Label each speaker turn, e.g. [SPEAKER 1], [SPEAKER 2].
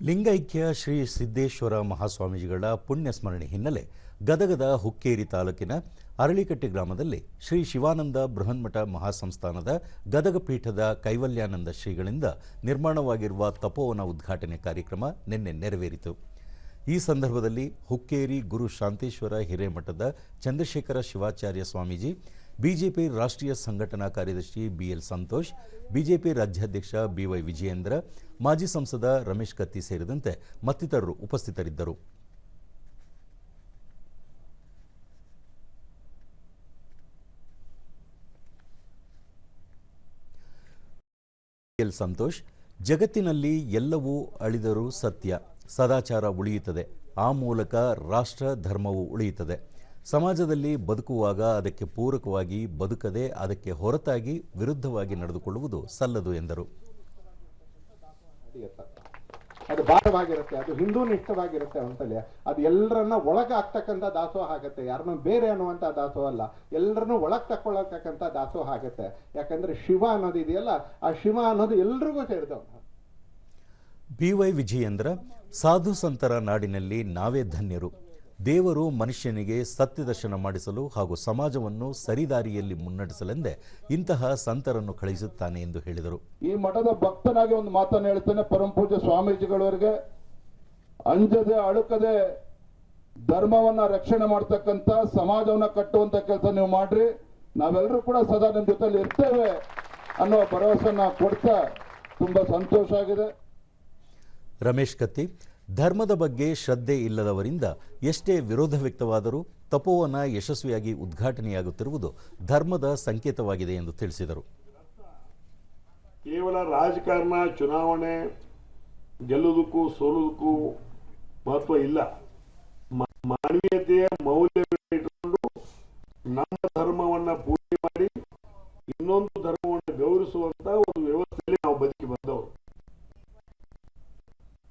[SPEAKER 1] ಲಿಂಗೈಕ್ಯ ಶ್ರೀ ಸಿದ್ದೇಶ್ವರ ಮಹಾಸ್ವಾಮೀಜಿಗಳ ಪುಣ್ಯ ಸ್ಮರಣೆ ಹಿನ್ನೆಲೆ ಗದಗದ ಹುಕ್ಕೇರಿ ತಾಲೂಕಿನ ಅರಳಿಕಟ್ಟೆ ಗ್ರಾಮದಲ್ಲಿ ಶ್ರೀ ಶಿವಾನಂದ ಬೃಹನ್ಮಠ ಮಹಾಸಂಸ್ಥಾನದ ಗದಗ ಪೀಠದ ಕೈವಲ್ಯಾನಂದ ಶ್ರೀಗಳಿಂದ ನಿರ್ಮಾಣವಾಗಿರುವ ತಪೋವನ ಉದ್ಘಾಟನೆ ಕಾರ್ಯಕ್ರಮ ನಿನ್ನೆ ನೆರವೇರಿತು. ಈ ಸಂದರ್ಭದಲ್ಲಿ ಹುಕ್ಕೇರಿ ಗುರು ಶಾಂತೇಶ್ವರ ಹಿರೇಮಠದ ಚಂದ್ರಶೇಖರ ಶಿವಾಚಾರ್ಯ ಸ್ವಾಮೀಜಿ ಬಿಜೆಪಿ ರಾಷ್ಟ್ರೀಯ ಸಂಘಟನಾ ಕಾರ್ಯದರ್ಶಿ ಬಿಎಲ್ ಸಂತೋಷ್, ಬಿಜೆಪಿ ರಾಜ್ಯಾಧ್ಯಕ್ಷ ಬಿವೈ ವಿಜಯೇಂದ್ರ, ಮಾಜಿ ಸಂಸದ ರಮೇಶ್ ಕತ್ತಿ ಸೇರಿದಂತೆ ಮತ್ತಿತರರು ಉಪಸ್ಥಿತರಿದ್ದರು. ಎಲ್ ಸಂತೋಷ್, ಜಗತ್ತಿನಲ್ಲಿ ಎಲ್ಲವೂ ಅಳಿದರೂ ಸತ್ಯ, ಸದಾಚಾರ ಉಳಿಯುತ್ತದೆ, ಆ ಮೂಲಕ ರಾಷ್ಟ್ರ ಧರ್ಮವು ಉಳಿಯುತ್ತದೆ. ಸಮಾಜದಲ್ಲಿ ಬದುಕುವಾಗ ಅದಕ್ಕೆ ಪೂರಕವಾಗಿ ಬದುಕದೆ ಅದಕ್ಕೆ ಹೊರತಾಗಿ ವಿರುದ್ಧವಾಗಿ ನಡೆದುಕೊಳ್ಳುವುದು ಸಲ್ಲದು ಎಂದರು.
[SPEAKER 2] ಅದು ಭಾರವಾಗಿರುತ್ತೆ ಅದು ಹಿಂದೂ ನಿಷ್ಠವಾಗಿರುತ್ತೆ ಅಂತಲೇ. ಅದು ಎಲ್ಲರನ್ನ ಒಳಗೆ ಆಗ್ತಕ್ಕಂಥ ದಾಸೋಹ ಆಗತ್ತೆ. ಯಾರನ್ನ ಬೇರೆ ಅನ್ನುವಂಥ ದಾಸೋಹ ಅಲ್ಲ. ಎಲ್ಲರನ್ನೂ ಒಳಗೆ ತಕ್ಕೊಳ್ಳತಕ್ಕಂಥ ದಾಸೋಹ ಆಗತ್ತೆ. ಯಾಕಂದ್ರೆ ಶಿವ ಅನ್ನೋದು ಇದೆಯಲ್ಲ ಆ ಶಿವ ಅನ್ನೋದು ಎಲ್ರಿಗೂ ಸೇರಿದವ.
[SPEAKER 1] ಬಿ ವೈ ವಿಜಯೇಂದ್ರ ಸಾಧು ಸಂತರ ನಾಡಿನಲ್ಲಿ ನಾವೇ ಧನ್ಯರು. ದೇವರು ಮನುಷ್ಯನಿಗೆ ಸತ್ಯದರ್ಶನ ಮಾಡಿಸಲು ಹಾಗೂ ಸಮಾಜವನ್ನು ಸರಿದಾರಿಯಲ್ಲಿ ಮುನ್ನಡೆಸಲೆಂದೇ ಇಂತಹ ಸಂತರನ್ನು ಕಳಿಸುತ್ತಾನೆ ಎಂದು ಹೇಳಿದರು.
[SPEAKER 3] ಈ ಮಠದ ಭಕ್ತನಾಗಿ ಒಂದು ಮಾತನ್ನು ಹೇಳ್ತೇನೆ. ಪರಮ ಪೂಜ್ಯ ಸ್ವಾಮೀಜಿಗಳವರಿಗೆ ಅಂಜದೆ ಅಳುಕದೆ ಧರ್ಮವನ್ನ ರಕ್ಷಣೆ ಮಾಡ್ತಕ್ಕಂಥ ಸಮಾಜವನ್ನ ಕಟ್ಟುವಂತ ಕೆಲಸ ನೀವು ಮಾಡ್ರಿ. ನಾವೆಲ್ಲರೂ ಕೂಡ ಸದಾ ನಿಮ್ಮ ಜೊತೆಲಿ ಇರ್ತೇವೆ ಅನ್ನೋ ಭರವಸೆನ ಕೊಡ್ತಾ ತುಂಬಾ ಸಂತೋಷ ಆಗಿದೆ.
[SPEAKER 1] ರಮೇಶ್ ಕತ್ತಿ ಧರ್ಮದ ಬಗ್ಗೆ ಶ್ರದ್ಧೆ ಇಲ್ಲದವರಿಂದ ಎಷ್ಟೇ ವಿರೋಧ ವ್ಯಕ್ತವಾದರೂ ತಪೋವನ ಯಶಸ್ವಿಯಾಗಿ ಉದ್ಘಾಟನೆಯಾಗುತ್ತಿರುವುದು ಧರ್ಮದ ಸಂಕೇತವಾಗಿದೆ ಎಂದು ತಿಳಿಸಿದರು.
[SPEAKER 4] ಕೇವಲ ರಾಜಕಾರಣ, ಚುನಾವಣೆ ಗೆಲ್ಲುವುದಕ್ಕೂ ಸೋಲುವುದಕ್ಕೂ ಮಹತ್ವ ಇಲ್ಲ. ಮಾನವೀಯತೆಯ ಮೌಲ್ಯ ಇಟ್ಟುಕೊಂಡು ನಮ್ಮ